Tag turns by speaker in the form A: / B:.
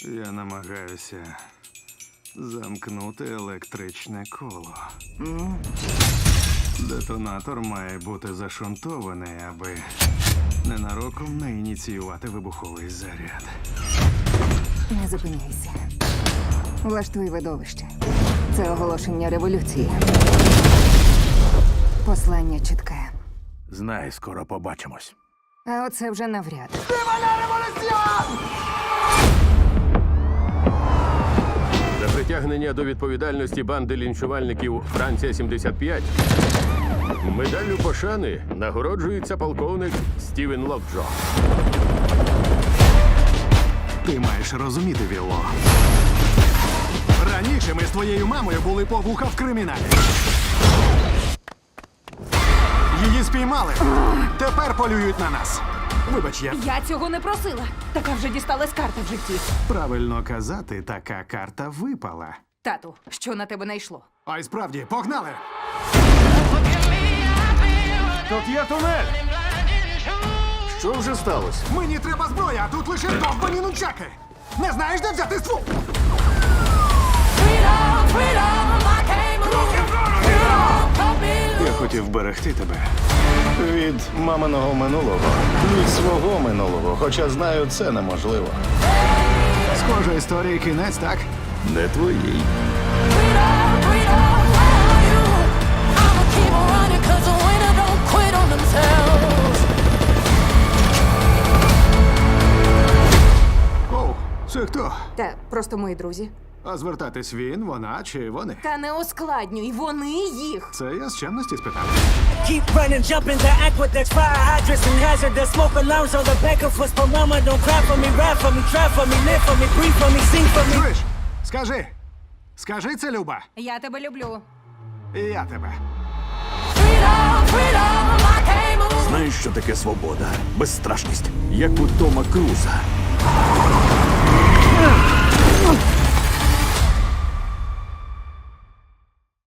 A: Я намагаюся замкнути електричне коло. Детонатор має бути зашунтований, аби ненароком не ініціювати вибуховий заряд.
B: Не зупиняйся. Влаштуй видовище. Це оголошення революції. Послання чітке.
C: Знай, скоро побачимось.
B: А оце вже навряд.
D: За притягнення до відповідальності банди лінчувальників Франція 75 медаллю пошани нагороджується полковник Стівен Локджо.
A: Ти маєш розуміти, Вілло. Раніше ми з твоєю мамою були по вуха в криміналі. Її спіймали. Тепер полюють на нас. Вибач, я
E: Я цього не просила. Така вже дісталась карта в житті.
A: правильно казати, така карта випала.
E: Тату, що на тебе найшло?
A: А й справді, погнали!
C: Тут є тунель. Що вже сталося?
A: Мені треба зброя, а тут лише довбані нунчаки. Не знаєш, де взяти ствол?
C: Я хотів берегти тебе. Від маминого минулого, від свого минулого, хоча знаю, це неможливо.
A: Схожа історія кінець, так?
C: Не твоїй.
A: Оу, це хто?
E: Та просто мої друзі.
A: А звертатись він, вона чи вони?
E: Та не ускладнюй, вони їх.
A: Це я з чемності спитав.
F: Keep running, jumping the aqueducts, fire hydrants and hazardous smoke alarms on the back of us. But mama, don't cry for me, ride for me, try for me, live for me, breathe for me, sing for me.
A: Чуєш? Скажи. Скажи це, Люба.
E: Я тебе люблю.
A: І я тебе.
C: Знаєш, що таке свобода? Безстрашність, як у Тома Круза.